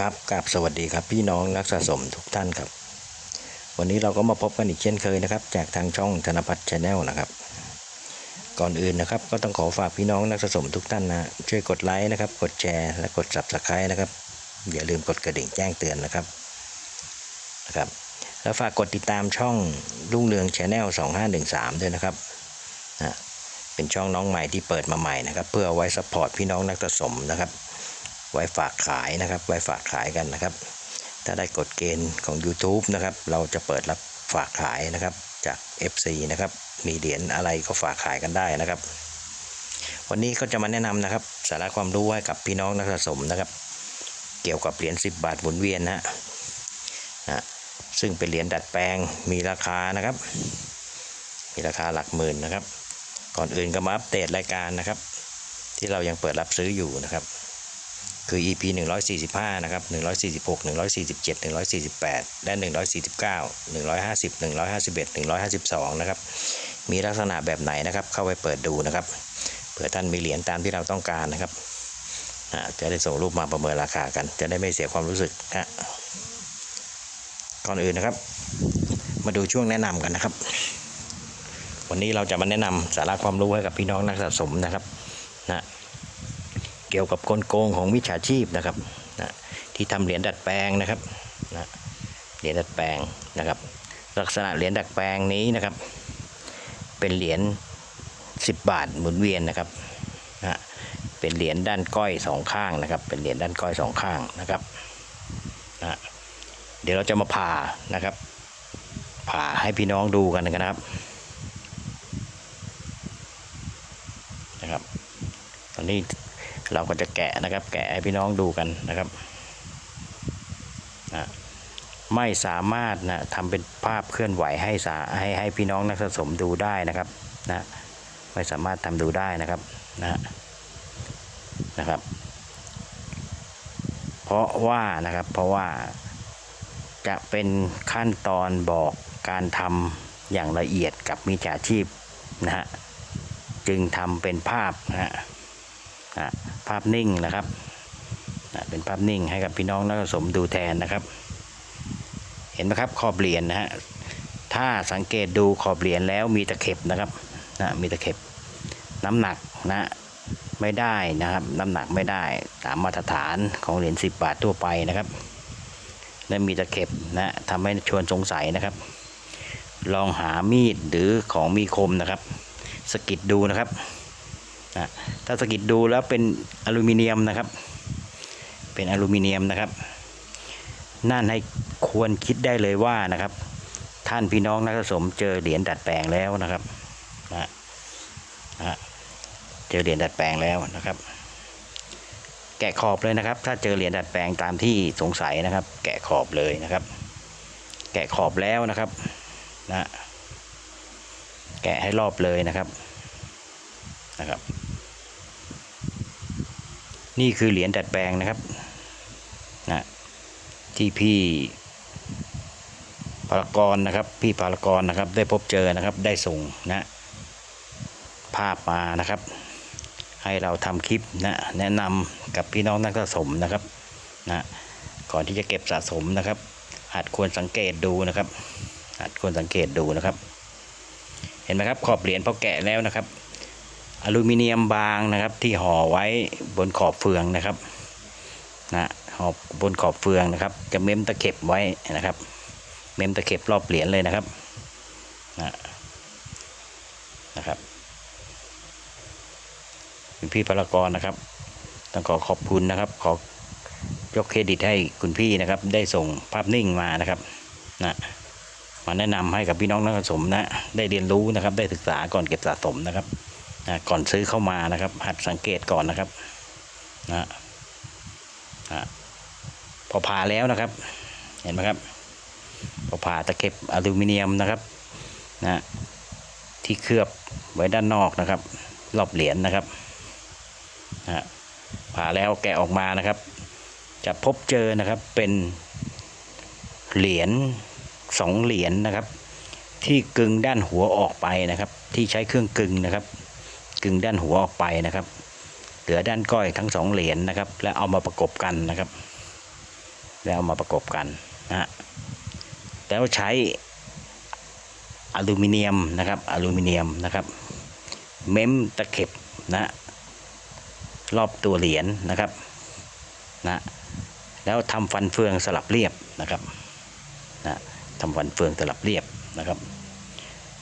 ครับกับสวัสดีครับพี่น้องนักสะสมทุกท่านครับ วันนี้เราก็มาพบกันอีกเช่นเคยนะครับ จากทางช่องธนพัฒน์ชาแนลนะครับ ก่อนอื่นนะครับ ก็ต้องขอฝากพี่น้องนักสะสมทุกท่านนะช่วยกดไลค์นะครับ กดแชร์และกด subscribe นะครับ อย่าลืมกดกระดิ่งแจ้งเตือนนะครับนะครับ แล้วฝากกดติดตามช่องรุ่งเรืองชาแนล2513ด้วยนะครับนะเป็นช่องน้องใหม่ที่เปิดมาใหม่นะครับ เพื่อไว้ซัพพอร์ตพี่น้องนักสะสมนะครับ ไว้ฝากขายนะครับไว้ฝากขายกันนะครับ ถ้าได้กฎเกณฑ์ของ YouTube นะครับ เราจะเปิดรับฝากขายนะครับจาก FC นะครับมีเหรียญอะไรก็ฝากขายกันได้นะครับ วันนี้ก็จะมาแนะนำนะครับ สาระความรู้ให้กับพี่น้องนักสะสมนะครับ เกี่ยวกับเหรียญ10 บาทหมุนเวียนนะฮนะซึ่งเป็นเหรียญดัดแปลงมีราคานะครับ มีราคาหลักหมื่นนะครับ ก่อนอื่นก็มาอัปเดตรายการนะครับ ที่เรายังเปิดรับซื้ออยู่นะครับ คือ EP 145 นะครับ 146 147 148 และ 149 150 151 152 นะครับ มีลักษณะแบบไหนนะครับ เข้าไปเปิดดูนะครับ เผื่อท่านมีเหรียญตามที่เราต้องการนะครับ จะได้ส่งรูปมาประเมินราคากัน จะได้ไม่เสียความรู้สึกนะก่อนอื่นนะครับ มาดูช่วงแนะนำกันนะครับ วันนี้เราจะมาแนะนำสาระความรู้ให้กับพี่น้องนักสะสมนะครับนะ เกี่ยวกับกลโกงของวิชาชีพนะครับนะที่ทำเหรียญดัดแปลงนะครับนะเหรียญดัดแปลงนะครับ ลักษณะเหรียญดัดแปลงนี้นะครับ เป็นเหรียญ10 บาทหมุนเวียนนะครับนะเป็นเหรียญด้านก้อยสองข้างนะครับ เป็นเหรียญด้านก้อยสองข้างนะครับนะเดี๋ยวเราจะมาผ่านะครับ ผ่าให้พี่น้องดูกันนะครับนะครับ ตอนนี้ เราก็จะแกะนะครับ แกะให้พี่น้องดูกันนะครับนะไม่สามารถนะทำเป็นภาพเคลื่อนไหวให้สาให้ให้พี่น้องนักสะสมดูได้นะครับนะไม่สามารถทำดูได้นะครับนะนะครับ เพราะว่านะครับเพราะว่าจะเป็นขั้นตอนบอกการทำอย่างละเอียดกับมิจฉาชีพนะฮะจึงทำเป็นภาพนะฮะ ภาพนิ่งนะครับเป็นภาพนิ่งให้กับพี่น้องนักสะสมดูแทนนะครับ เห็นไหมครับขอบเหรียญนะฮะถ้าสังเกตดูขอบเหรียญแล้วมีตะเข็บนะครับนะมีตะเข็บน้ำหนักนะไม่ได้นะครับ น้ำหนักไม่ได้ตามมาตรฐานของเหรียญ10 บาททั่วไปนะครับและมีตะเข็บนะทำให้ชวนสงสัยนะครับ ลองหามีดหรือของมีคมนะครับสกิดดูนะครับ นะถ้าสะกิดดูแล้วเป็นอลูมิเนียมนะครับ เป็นอลูมิเนียมนะครับนั่นให้ควรคิดได้เลยว่านะครับ ท่านพี่น้องนักสะสมเจอเหรียญดัดแปลงแล้วนะครับนะนะเจอเหรียญดัดแปลงแล้วนะครับ แกะขอบเลยนะครับ ถ้าเจอเหรียญดัดแปลงตามที่สงสัยนะครับ แกะขอบเลยนะครับ แกะขอบแล้วนะครับนะแกะให้รอบเลยนะครับ นะครับ นี่คือเหรียญดัดแปลงนะครับนะที่พี่พารากรนะครับ พี่พารากรนะครับ ได้พบเจอนะครับ ได้ส่งนะภาพมานะครับ ให้เราทำคลิปนะแนะนำกับพี่น้องนักสะสมนะครับนะก่อนที่จะเก็บสะสมนะครับหัดควรสังเกตดูนะครับหัดควรสังเกตดูนะครับ เห็นไหมครับขอบเหรียญพอแกะแล้วนะครับ อลูมิเนียมบางนะครับ ที่ห่อไว้บนขอบเฟืองนะครับนะห่อบนขอบเฟืองนะครับ จะเม้มตะเข็บไว้นะครับ เม้มตะเข็บรอบเหรียญเลยนะครับนะนะครับคุณพี่พลากรนะครับ ต้องขอขอบคุณนะครับ ขอยกเครดิตให้คุณพี่นะครับ ได้ส่งภาพนิ่งมานะครับนะมาแนะนำให้กับพี่น้องนักสะสมนะ ได้เรียนรู้นะครับ ได้ศึกษาก่อนเก็บสะสมนะครับ ก่อนซื้อเข้ามานะครับ หัดสังเกตก่อนนะครับนะนะพอผ่าแล้วนะครับ เห็นไหมครับ พอผ่าตะเข็บอลูมิเนียมนะครับนะที่เคลือบไว้ด้านนอกนะครับรอบเหรียญนะครับนะผ่าแล้วแกะออกมานะครับ จะพบเจอนะครับเป็นเหรียญสองเหรียญนะครับ ที่กึงด้านหัวออกไปนะครับ ที่ใช้เครื่องกึงนะครับ กึ่งด้านหัวออกไปนะครับ เหลือด้านก้อยทั้งสองเหรียญนะครับ และเอามาประกบกันนะครับ แล้วเอามาประกบกันนะฮะแล้วใช้อลูมิเนียมนะครับอลูมิเนียมนะครับ เม้มตะเข็บนะรอบตัวเหรียญนะครับนะแล้วทำฟันเฟืองสลับเรียบนะครับนะทำฟันเฟืองสลับเรียบนะครับ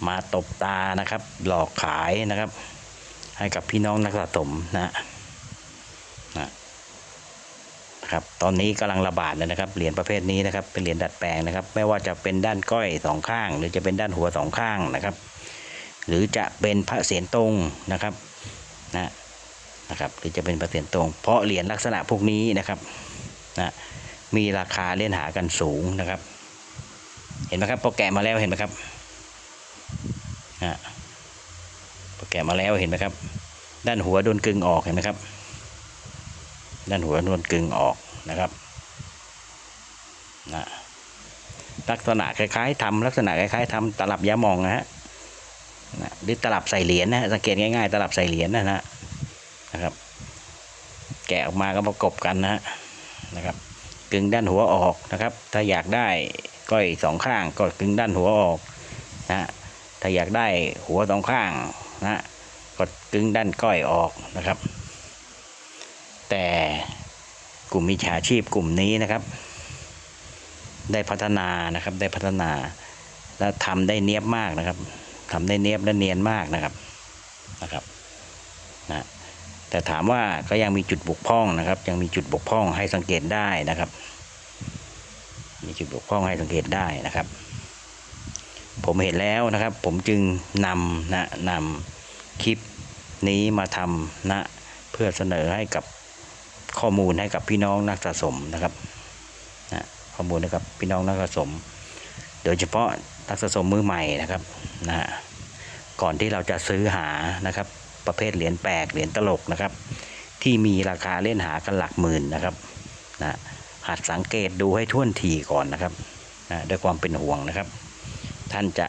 มาตบตานะครับ หลอกขายนะครับ ให้กับพี่น้องนักสะสมนะนะครับ ตอนนี้กำลังระบาดเลยนะครับเหรียญประเภทนี้นะครับ เป็นเหรียญดัดแปลงนะครับ ไม่ว่าจะเป็นด้านก้อยสองข้าง หรือจะเป็นด้านหัวสองข้างนะครับ หรือจะเป็นพระเศียรตรงนะครับนะนะครับ หรือจะเป็นพระเศียรตรง เพราะเหรียญลักษณะพวกนี้นะครับนะมีราคาเล่นหากันสูงนะครับ เห็นไหมครับพอแกะมาแล้วเห็นไหมครับนะ แกะมาแล้วเห็นไหมครับ ด้านหัวโดนกึงออกเห็นไหมครับ ด้านหัวโดนกึงออกนะครับนะลักษณะคล้ายๆทำลักษณะคล้ายๆทำตลับยามองนะฮะนะหรือตลับใส่เหรียญนะสังเกตง่ายๆ ตลับใส่เหรียญนะนะนะครับ แกะออกมาก็ประกบกันนะฮะนะครับ กึงด้านหัวออกนะครับ ถ้าอยากได้ก้อยสองข้างก็กึงด้านหัวออกนะถ้าอยากได้หัวสองข้าง นะก็กึงด้านก้อยออกนะครับ แต่กลุ่มมิจฉาชีพกลุ่มนี้นะครับ ได้พัฒนานะครับได้พัฒนา และทำได้เนียบมากนะครับทำได้เนียบและเนียนมากนะครับนะครับนะแต่ถามว่าก็ยังมีจุดบกพร่องนะครับ ยังมีจุดบกพร่องให้สังเกตได้นะครับ มีจุดบกพร่องให้สังเกตได้นะครับ ผมเห็นแล้วนะครับ ผมจึงนำนะนำคลิปนี้มาทำนะเพื่อเสนอให้กับข้อมูลให้กับพี่น้องนักสะสมนะครับนะข้อมูลให้กับพี่น้องนักสะสม โดยเฉพาะนักสะสมมือใหม่นะครับนะฮะก่อนที่เราจะซื้อหานะครับ ประเภทเหรียญแปลกเหรียญตลกนะครับ ที่มีราคาเล่นหากันหลักหมื่นนะครับนะหัดสังเกตดูให้ท่วนทีก่อนนะครับนะด้วยความเป็นห่วงนะครับ ท่านจะ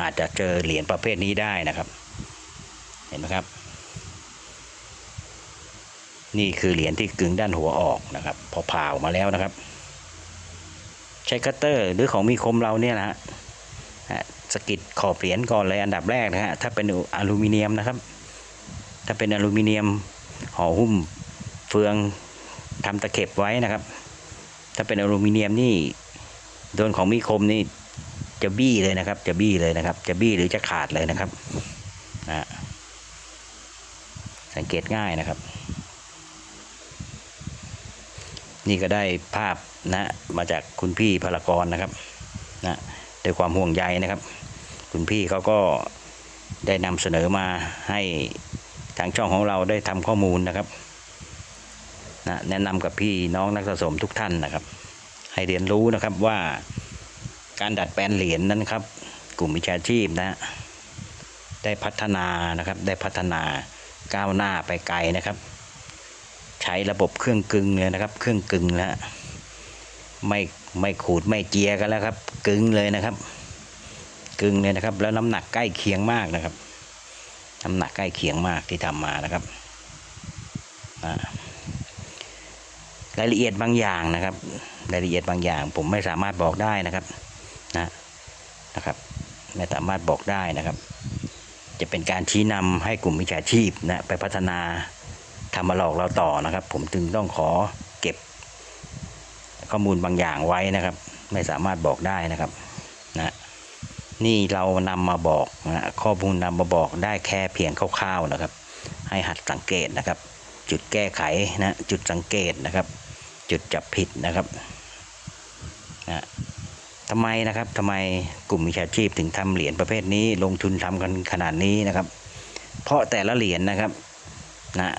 อาจจะเจอเหรียญประเภทนี้ได้นะครับ เห็นไหมครับ นี่คือเหรียญที่กึ่งด้านหัวออกนะครับ พอผ่าออกมาแล้วนะครับ ใช้คัตเตอร์หรือของมีคมเราเนี่ยนะฮะสกิดขอบเหรียญก่อนเลยอันดับแรกนะฮะถ้าเป็นอลูมิเนียมนะครับ ถ้าเป็นอลูมิเนียมห่อหุ้มเฟืองทำตะเข็บไว้นะครับ ถ้าเป็นอลูมิเนียมนี่โดนของมีคมนี่ จะบี้เลยนะครับ จะบี้เลยนะครับ จะบี้หรือจะขาดเลยนะครับนะสังเกตง่ายนะครับ นี่ก็ได้ภาพนะมาจากคุณพี่พลากรนะครับนะด้วยความห่วงใยนะครับ คุณพี่เขาก็ได้นำเสนอมาให้ทางช่องของเราได้ทำข้อมูลนะครับนะแนะนำกับพี่น้องนักสะสมทุกท่านนะครับ ให้เรียนรู้นะครับว่า การดัดแปลงเหรียญนั้นครับ กลุ่มวิชาชีพนะ ได้พัฒนานะครับได้พัฒนาก้าวหน้าไปไกลนะครับ ใช้ระบบเครื่องกึงเลยนะครับ เครื่องกึงแล้วไม่ไม่ขูดไม่เจียกันแล้วครับ กึงเลยนะครับ กึงเลยนะครับ แล้วน้ำหนักใกล้เคียงมากนะครับ น้ำหนักใกล้เคียงมากที่ทำมานะครับรายละเอียดบางอย่างนะครับ รายละเอียดบางอย่าง ผมไม่สามารถบอกได้นะครับ นะครับ ไม่สามารถบอกได้นะครับ จะเป็นการชี้นำให้กลุ่มวิชาชีพนะไปพัฒนาทำมาหลอกเราต่อนะครับ ผมจึงต้องขอเก็บ ข้อมูลบางอย่างไว้นะครับ ไม่สามารถบอกได้นะครับนะนี่เรานำมาบอกนะข้อมูลนำมาบอกได้แค่เพียงคร่าวๆนะครับ ให้หัดสังเกตนะครับ จุดแก้ไขนะจุดสังเกตนะครับ จุดจับผิดนะครับนะ ทำไมนะครับทำไมกลุ่มมิจฉาชีพถึงทำเหรียญประเภทนี้ ลงทุนทำกันขนาดนี้นะครับ เพราะแต่ละเหรียญนะครับนะ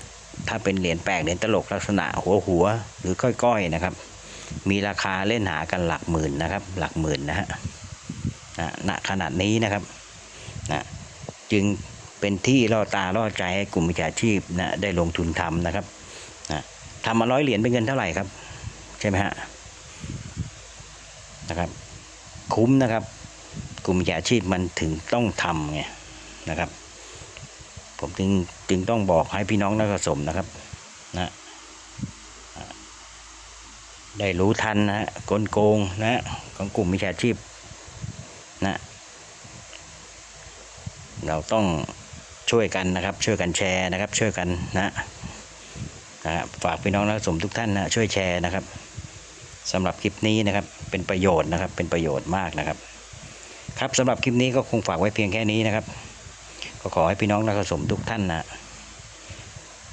ถ้าเป็นเหรียญแปลกเหรียญตลกลักษณะหัวหัวหรือก้อยๆนะครับ มีราคาเล่นหากันหลักหมื่นนะครับ หลักหมื่นนะฮะนะณขนาดนี้นะครับนะจึงเป็นที่ล่อตาล่อใจให้กลุ่มมิจฉาชีพนะได้ลงทุนทำนะครับนะทำมาร้อยเหรียญเป็นเงินเท่าไหร่ครับ ใช่ไหมฮะนะครับ คุ้มนะครับ กลุ่มมิจฉาชีพมันถึงต้องทำไงนะครับ ผมจึงจึงต้องบอกให้พี่น้องนักสะสมนะครับนะได้รู้ทันนะฮะกลโกงนะของกลุ่มมิจฉาชีพนะเราต้องช่วยกันนะครับ ช่วยกันแชร์นะครับ ช่วยกันนะนะฝากพี่น้องนักสะสมทุกท่านนะช่วยแชร์นะครับ สำหรับคลิปนี้นะครับเป็นประโยชน์นะครับ เป็นประโยชน์มากนะครับ ครับสำหรับคลิปนี้ก็คงฝากไว้เพียงแค่นี้นะครับ ก็ขอให้พี่น้องนักสมทุกท่านนะ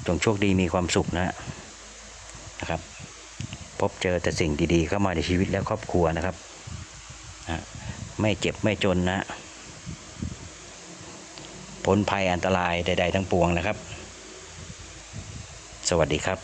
จงโชคดีมีความสุขนะนะครับ พบเจอแต่สิ่งดีๆ เข้ามาในชีวิตและครอบครัวนะครับนะไม่เจ็บไม่จนนะพ้นภัยอันตรายใด ๆ ทั้งปวงนะครับ สวัสดีครับ